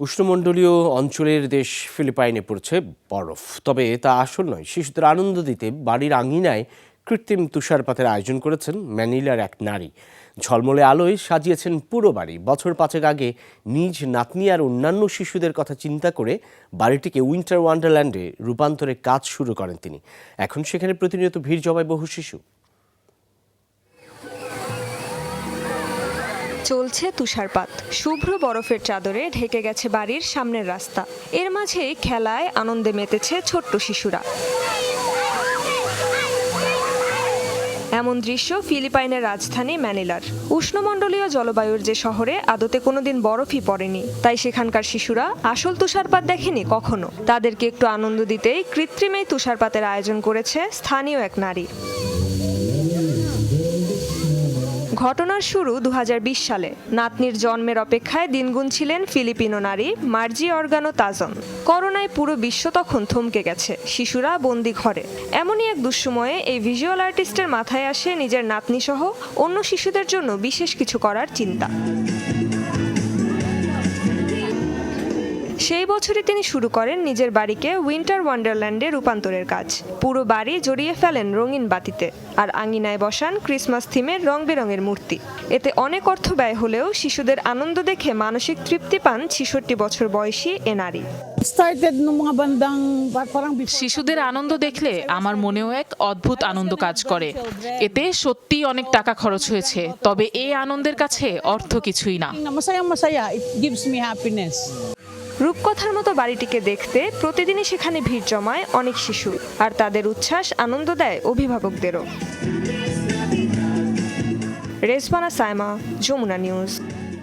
উষ্ণমণ্ডলীয় অঞ্চলের দেশ ফিলিপাইনে পড়ছে বরফ। তবে তা আসল নয়। শিশুদের আনন্দ দিতে বাড়ির আঙিনায় কৃত্রিম তুষারপাতের আয়োজন করেছেন ম্যানিলার এক নারী। ঝলমলে আলোয় সাজিয়েছেন পুরো বাড়ি। বছর পাঁচেক আগে নিজ নাতনি আর অন্যান্য শিশুদের কথা চিন্তা করে বাড়িটিকে উইন্টার ওয়ান্ডারল্যান্ডে রূপান্তরের কাজ শুরু করেন তিনি। এখন সেখানে প্রতিনিয়ত ভিড় জমায় বহু শিশু। চলছে তুষারপাত। শুভ্র বরফের চাদরে ঢেকে গেছে বাড়ির সামনের রাস্তা। এর মাঝেই খেলায় আনন্দে মেতেছে ছোট্ট শিশুরা। এমন দৃশ্য ফিলিপাইনের রাজধানী ম্যানিলার। উষ্ণমণ্ডলীয় জলবায়ুর যে শহরে আদতে কোনোদিন বরফই পড়েনি, তাই সেখানকার শিশুরা আসল তুষারপাত দেখেনি কখনো। তাদেরকে একটু আনন্দ দিতেই কৃত্রিম এই তুষারপাতের আয়োজন করেছে স্থানীয় এক নারী। ঘটনার শুরু দু হাজার বিশ সালে। নাতনির জন্মের অপেক্ষায় দিনগুন ছিলেন ফিলিপিনো নারী মার্জি অর্গানো তাজন করোনায় পুরো বিশ্ব তখন থমকে গেছে, শিশুরা বন্দি ঘরে। এমনই এক দুঃসময়ে এই ভিজুয়াল আর্টিস্টের মাথায় আসে নিজের নাতনি সহ অন্য শিশুদের জন্য বিশেষ কিছু করার চিন্তা। সেই বছরই তিনি শুরু করেন নিজের বাড়িকে উইন্টার ওয়ান্ডারল্যান্ডে রূপান্তরের কাজ। পুরো বাড়ি জড়িয়ে ফেলেন রঙিন বাতিতে আর আঙিনায় বসান ক্রিসমাস থিমের রং বেরঙের মূর্তি। এতে অনেক অর্থ ব্যয় হলেও শিশুদের আনন্দ দেখে মানসিক তৃপ্তি পান ছিষট্টি বছর বয়সী এ নারী। শিশুদের আনন্দ দেখলে আমার মনেও এক অদ্ভুত আনন্দ কাজ করে। এতে সত্যি অনেক টাকা খরচ হয়েছে তবে এই আনন্দের কাছে অর্থ কিছুই না। রূপকথার মতো বাড়িটিকে দেখতে প্রতিদিনই সেখানে ভিড় জমায় অনেক শিশু আর তাদের উচ্ছ্বাস আনন্দ দেয় অভিভাবকদেরও। রেসবানা সাইমা, যমুনা নিউজ।